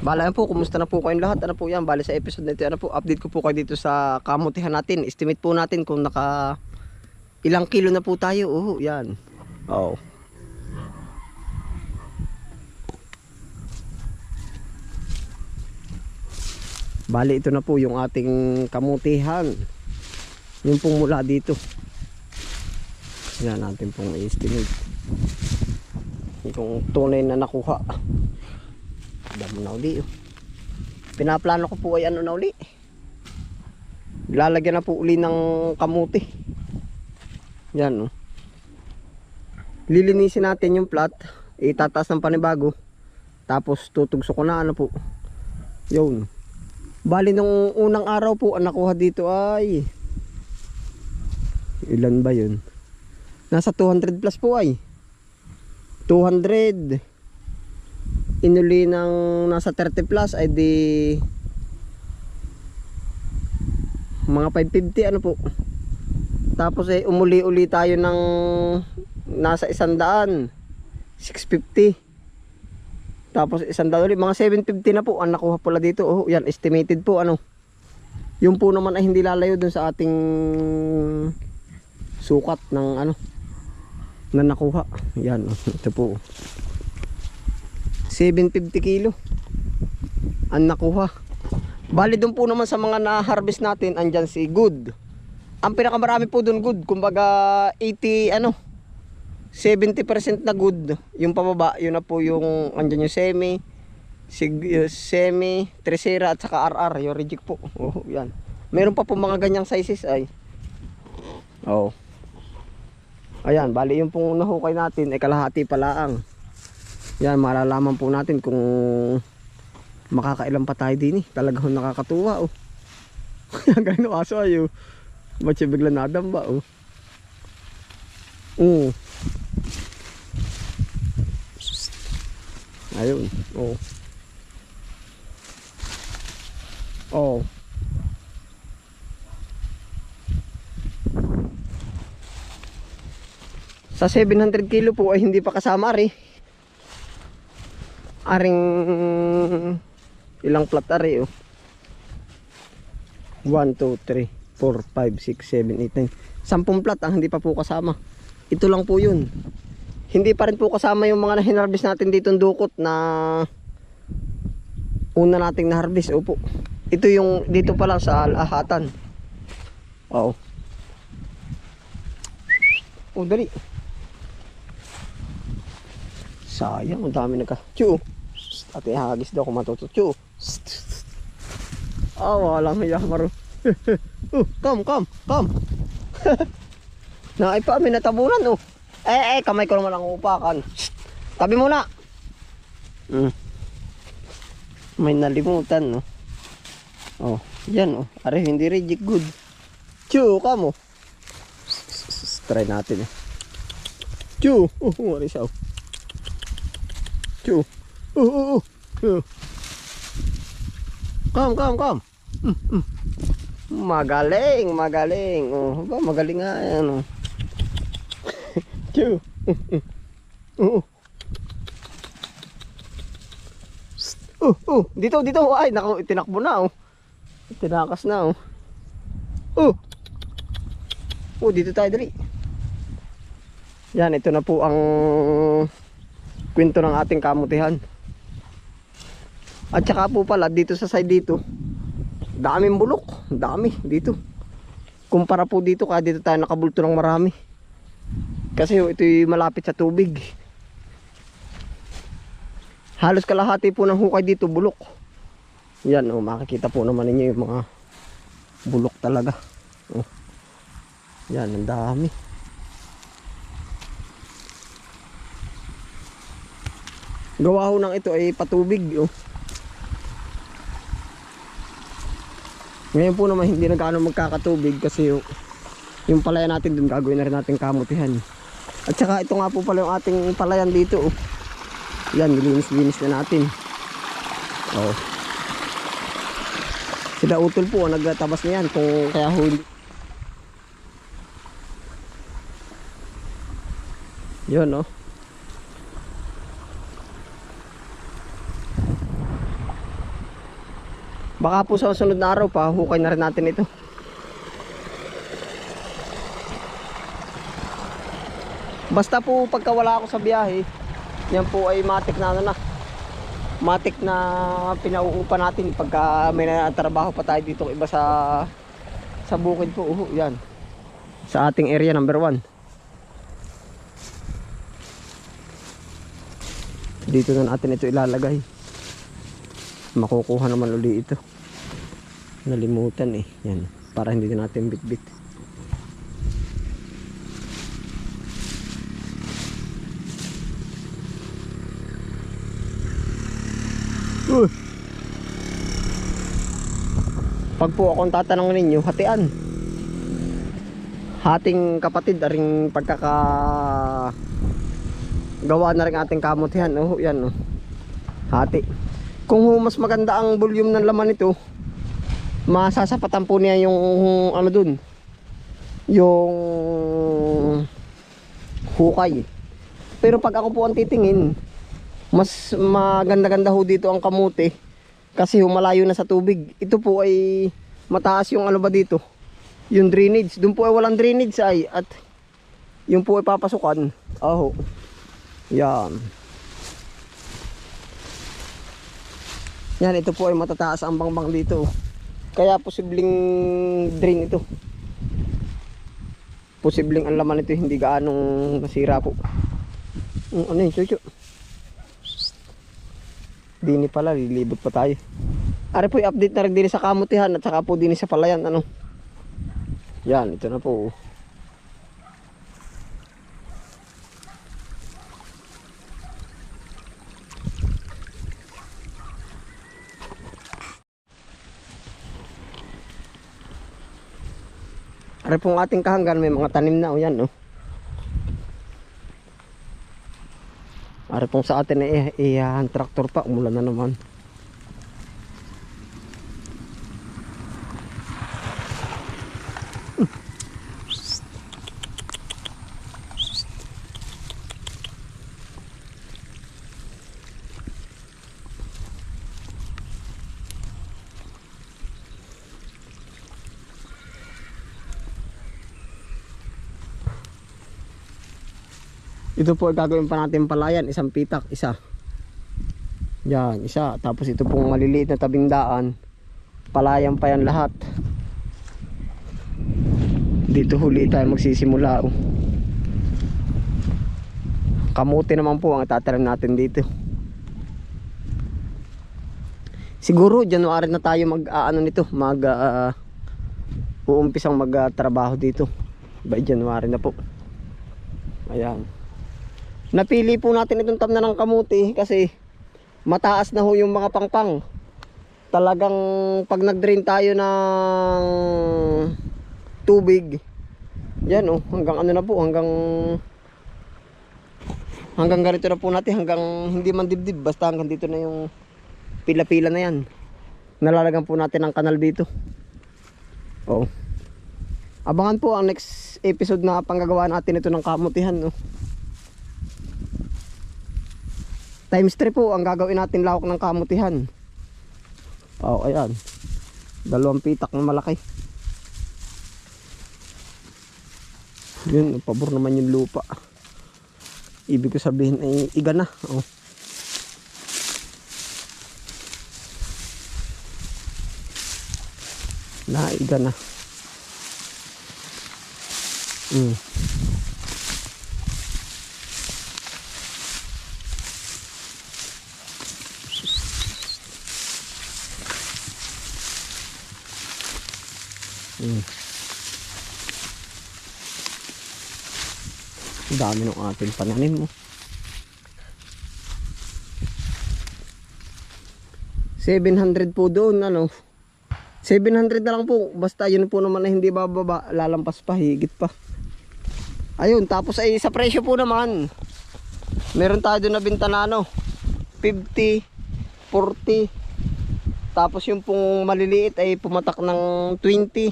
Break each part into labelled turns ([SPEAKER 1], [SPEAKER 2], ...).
[SPEAKER 1] Bala po, kumusta na po kayong lahat? Ano po yan? Bali sa episode na ito, ano po, update ko po kayo dito sa kamutihan natin. Estimate po natin kung naka ilang kilo na po tayo. Oh, yan. Oh. Bali ito na po yung ating kamutihan. Yung pong mula dito. Yan natin pong i-estimate. Yung tunay na nakuha. Damo na uli. Oh. Pinaplano ko po ay ano na uli. Lalagyan na po uli ng kamuti. Yan oh. Lilinisin natin yung plat. Itataas ng panibago. Tapos tutugso ko na ano po. Yun. Bali nung unang araw po ang nakuha dito ay ilan ba yun? Nasa 200 plus po ay. 200 inuli ng nasa 30 plus ay di mga 550 ano po. Tapos eh umuli-uli tayo ng nasa isang daan 650 tapos isang daan ulit mga 750 na po ang nakuha pala dito. Oh yan estimated po ano. Yung po naman ay hindi lalayo dun sa ating sukat ng ano na nakuha. Yan oh, ito po 750 kilo. Ang nakuha. Bali doon po naman sa mga na-harvest natin andyan si good. Ang pinakamarami po doon good kumbaga 80 ano 70% na good. Yung pababa yun na po yung andyan yung semi sig, yung semi tresera at saka RR yung reject po. Oh, yan. Meron pa po mga ganyang sizes ay. Oh. Ayan bali yung pong nahukay natin ay kalahati palaang yan, malalaman po natin kung makakailan pa tayo din eh. Talagang nakakatuwa oh. Ang galing ng aso ayo. Ba't siya bigla nadamba oh. Oo. Ayun. Oh. Oh. Sa 700 kilo po ay hindi pa kasama rin aring ilang plat ari oh. 1, 2, 3, 4, 5, 6, 7, 8, 9 10 plat ang hindi pa po kasama. Ito lang po yun. Hindi pa rin po kasama yung mga na-harvest natin dito dukot na una nating na-harvest. Opo. Ito yung dito pa lang sa alahatan. Oo. Oh dali. Sayang ang dami nagka chu Ate hagis daw kung matututyo. Ah, walang hiya maro. uh, come, come, come. Naay pa, may natabunan oh. Eh, eh, kamay ko naman ang upakan. Tabi muna. Mm. May nalimutan no. Oh, yan oh. Are hindi reject good. Chu, kamo. Try natin eh. Chu, uh, wala siya oh. Chu. Uh, uh. uh. Come, come, come. Mm, mm. Magaling, magaling. Oh, ba magaling nga yan. Oh. Chu. Uh, uh. Uh, uh, dito, dito. Ay, naku, tinakbo na, oh. Tinakas na, oh. Uh. Oh, dito tayo, dali. Yan, ito na po ang kwento ng ating kamutihan. At saka po pala dito sa side dito, daming bulok, dami dito. Kumpara po dito kaya dito tayo nakabulto ng marami. Kasi ito malapit sa tubig. Halos kalahati po ng hukay dito bulok. Yan oh, makikita po naman ninyo yung mga bulok talaga. Oh. Yan, ang dami. Gawa ho ng ito ay patubig. Oh. Ngayon po naman hindi na gaano magkakatubig kasi yung, yung palayan natin dun gagawin na rin natin kamutihan. At saka ito nga po pala yung ating palayan dito. Oh. Yan, nilinis-linis na natin. Oh. Sila utol po, nagtabas na yan kung kaya huli. Yun, oh. Baka po sa sunod na araw pa, hukay na rin natin ito. Basta po pagka wala ako sa biyahe, yan po ay matik na ano na. Matik na pinauupa natin pagka may natrabaho pa tayo dito iba sa sa bukid po. Uho, yan. Sa ating area number 1. Dito na natin ito ilalagay. Makukuha naman uli ito. Nalimutan eh. Yan. Para hindi na natin bit-bit. Uh. Pag po akong tatanungin ninyo, hatian. Hating kapatid, aring pagkaka gawa na rin ating kamutihan. Oh, yan oh. Hati. Kung mas maganda ang volume ng laman nito, masasapatan po niya yung ano dun. Yung hukay. Pero pag ako po ang titingin, mas maganda-ganda ho dito ang kamote kasi humalayo na sa tubig. Ito po ay mataas yung ano ba dito? Yung drainage. Doon po ay walang drainage ay at yung po ay papasukan. Aho. Yan. Yan, ito po ay matataas ang bangbang dito. Kaya posibleng drain ito. Posibleng ang laman ito hindi gaanong nasira po. Mm, Ano yun, chuchu? Dini pala, lilibot pa tayo. Ari po, i-update na rin din sa kamutihan at saka po din sa palayan. Ano? Yan, ito na po. Ari pong ating kahanggan, may mga tanim na o yan, no? Ari pong sa atin ay iyahan traktor pa, umulan na naman. Ito po gagawin pa natin palayan, isang pitak, isa. Yan, isa. Tapos ito pong maliliit na tabing daan. Palayan pa yan lahat. Dito huli tayo magsisimula. Oh. Kamuti naman po ang tatanim natin dito. Siguro January na tayo mag aano nito, mag ah, uumpisang magtrabaho dito. By January na po. Ayan. Napili po natin itong tamna ng kamuti kasi mataas na ho yung mga pangpang. Talagang pag nag-drain tayo ng tubig, yan oh, hanggang ano na po, hanggang hanggang ganito na po natin, hanggang hindi man dibdib, basta hanggang dito na yung pila-pila na yan. Nalalagan po natin ang kanal dito. Oh. Abangan po ang next episode na panggagawa natin ito ng kamutihan. No? Times 3 po ang gagawin natin lawak ng kamutihan. Oh, ayan. Dalawang pitak na malaki. Yun, pabor naman yung lupa. Ibig ko sabihin ay iga na. Oh. Na. Mm. Mm. Ang dami ng ating pananim mo. 700 po doon ano? 700 na lang po. Basta yun po naman na hindi bababa. Lalampas pa higit pa. Ayun tapos ay sa presyo po naman. Meron tayo doon na binta na ano? 50 40 tapos yung pong maliliit ay pumatak ng 20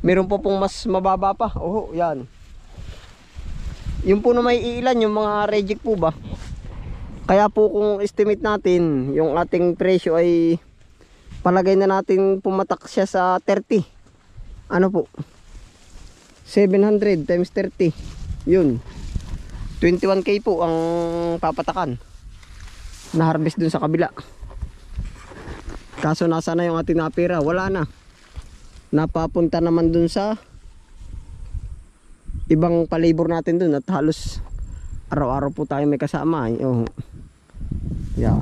[SPEAKER 1] meron po pong mas mababa pa. Oh yan yung po na may ilan yung mga reject po ba kaya po kung estimate natin yung ating presyo ay Palagay na natin pumatak siya sa 30. Ano po? 700 times 30. Yun. 21k po ang papatakan. Na-harvest dun sa kabila. Kaso nasa na yung ating napira? Wala na. Napapunta naman dun sa ibang palibor natin dun at halos araw-araw po tayo may kasama. eh. Oh. Yeah.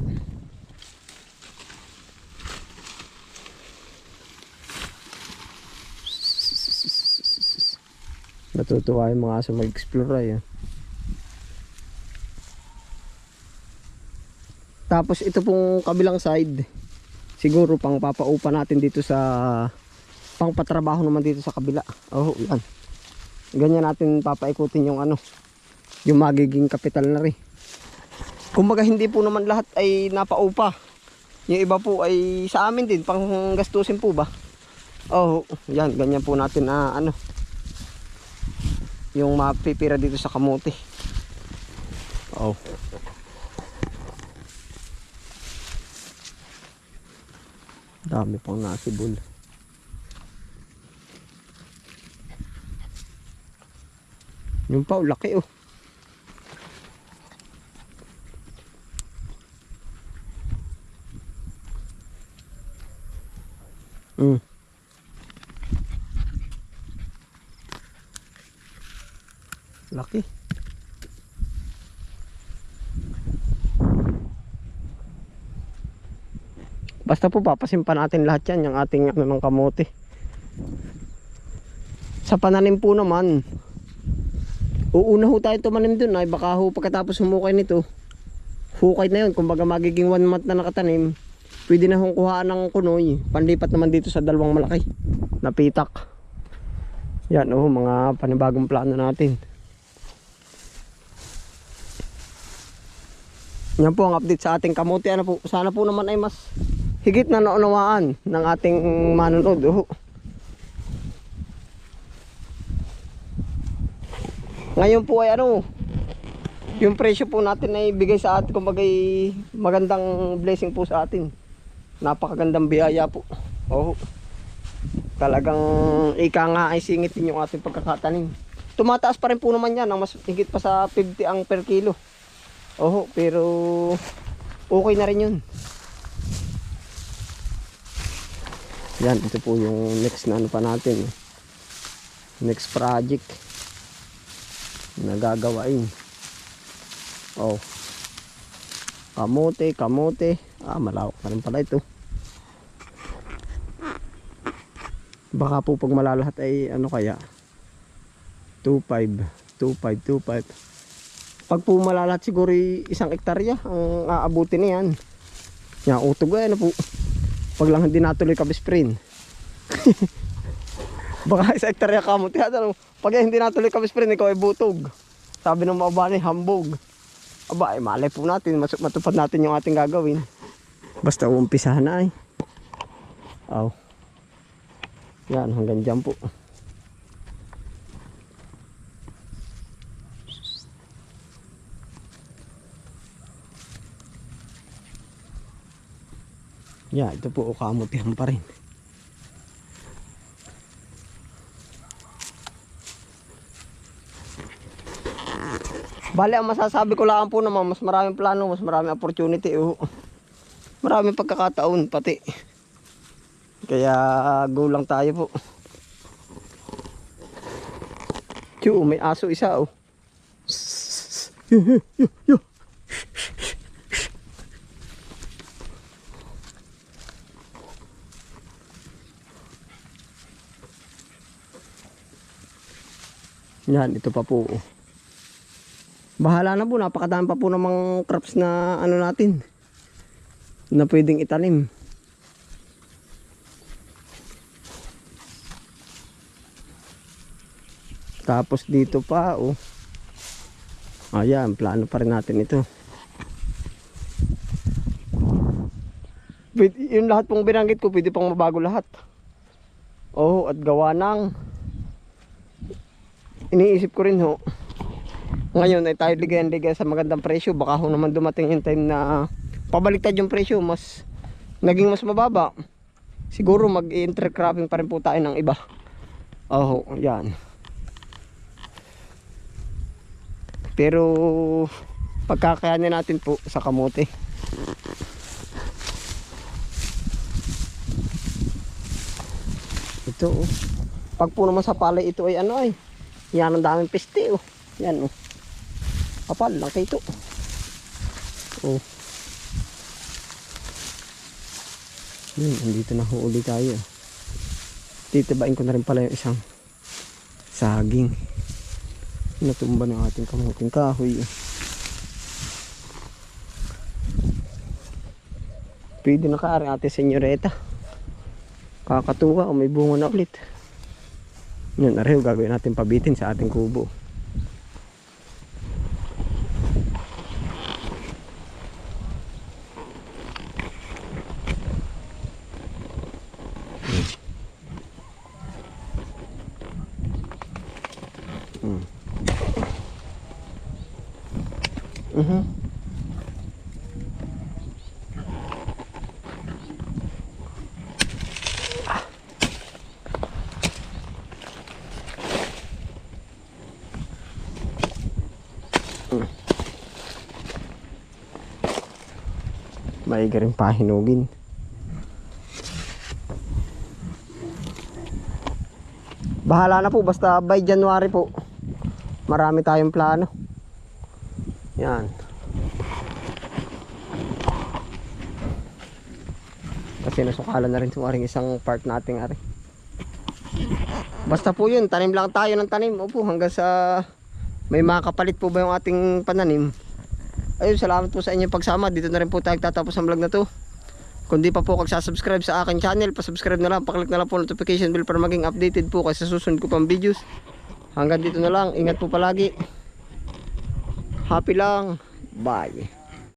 [SPEAKER 1] Natutuwa yung mga aso mag-explore ay. ah. Tapos ito pong kabilang side, siguro pang papaupa natin dito sa pang patrabaho naman dito sa kabila. Oh, yan. Ganyan natin papaikutin yung ano, yung magiging kapital na rin. Kumbaga hindi po naman lahat ay napaupa. Yung iba po ay sa amin din, pang gastusin po ba? Oh, yan, ganyan po natin na ano, yung mapipira dito sa kamote. Oh. Dami pang nasibol. Yung pa, laki oh. Mm. Laki. Basta po papasimpan natin lahat yan, yung ating ano kamote. Sa pananim po naman, uuna ho tayo tumanim dun ay baka ho pagkatapos humukay nito, hukay na yun, kumbaga magiging one month na nakatanim, pwede na hong kuhaan ng kunoy, panlipat naman dito sa dalawang malaki, na pitak. Yan oh, mga panibagong plano natin. Yan po ang update sa ating kamote. Ano po, sana po naman ay mas higit na naunawaan ng ating manonood. Oh. Ngayon po ay ano, yung presyo po natin ay bigay sa atin, kumbaga magandang blessing po sa atin. Napakagandang biyaya po. Oh. Talagang ika nga ay singitin yung ating pagkakatanim. Tumataas pa rin po naman yan, ang mas higit pa sa 50 ang per kilo. Oho, pero okay na rin yun. Yan, ito po yung next na ano pa natin. Next project na gagawain. Oh. Kamote, kamote. Ah, malawak na rin pala ito. Baka po pag malalahat ay ano kaya? 2.5, 2.5, 2.5. Pag po malalahat siguro isang ektarya ang aabutin na yan. Yan, utog ay ano po. Pag lang hindi natuloy ka sprint. Baka isang ektarya ka mo. Tiyan, ano, pag hindi natuloy ka sprint, ikaw ay butog. Sabi ng mga ni hambog. Aba, ay malay po natin. Matupad natin yung ating gagawin. Basta umpisahan na ay. Aw. Yan, hanggang dyan po. Yeah, ito po ukamutihan pa rin. Bale, ang masasabi ko lang po naman, mas maraming plano, mas maraming opportunity. Oh. Maraming pagkakataon pati. Kaya go lang tayo po. Tiyo, may aso isa oh. Yan, ito pa po. oh. Bahala na po, napakadami pa po namang crops na ano natin. Na pwedeng itanim. Tapos dito pa, oh. Ayan, plano pa rin natin ito. Pwede, yung lahat pong binanggit ko, pwede pang mabago lahat. Oh, at gawa ng iniisip ko rin ho. Ngayon ay tayo ligayan-ligayan sa magandang presyo. Baka ho naman dumating yung time na pabaliktad yung presyo. Mas naging mas mababa. Siguro mag-intercropping pa rin po tayo ng iba. Oh, yan. Pero pagkakayanin natin po sa kamote. Ito oh. Pag po naman sa palay ito ay ano ay. Yan ang daming peste oh. Yan oh. Kapal lang ito. Oh. Yun, andito na huli tayo. Titibain ko na rin pala yung isang saging. Natumba ng ating kamuting kahoy. Pwede na ka ate senyoreta. Kakatuwa o may bunga na ulit. Yun, areho gagawin natin pabitin sa ating kubo. Mhm. Maiga rin pahinugin. Bahala na po basta by January po. Marami tayong plano. Yan. Kasi nasukalan na rin sa aring isang part nating ari. Basta po yun, tanim lang tayo ng tanim. Opo, hanggang sa may makapalit po ba yung ating pananim. Ayun, salamat po sa inyong pagsama. Dito na rin po tayo tatapos ang vlog na to. Kung di pa po kagsasubscribe sa akin channel, pasubscribe na lang, paklik na lang po notification bell para maging updated po kasi sa susunod ko pang videos. Hanggang dito na lang, ingat po palagi. Happy lang. Bye.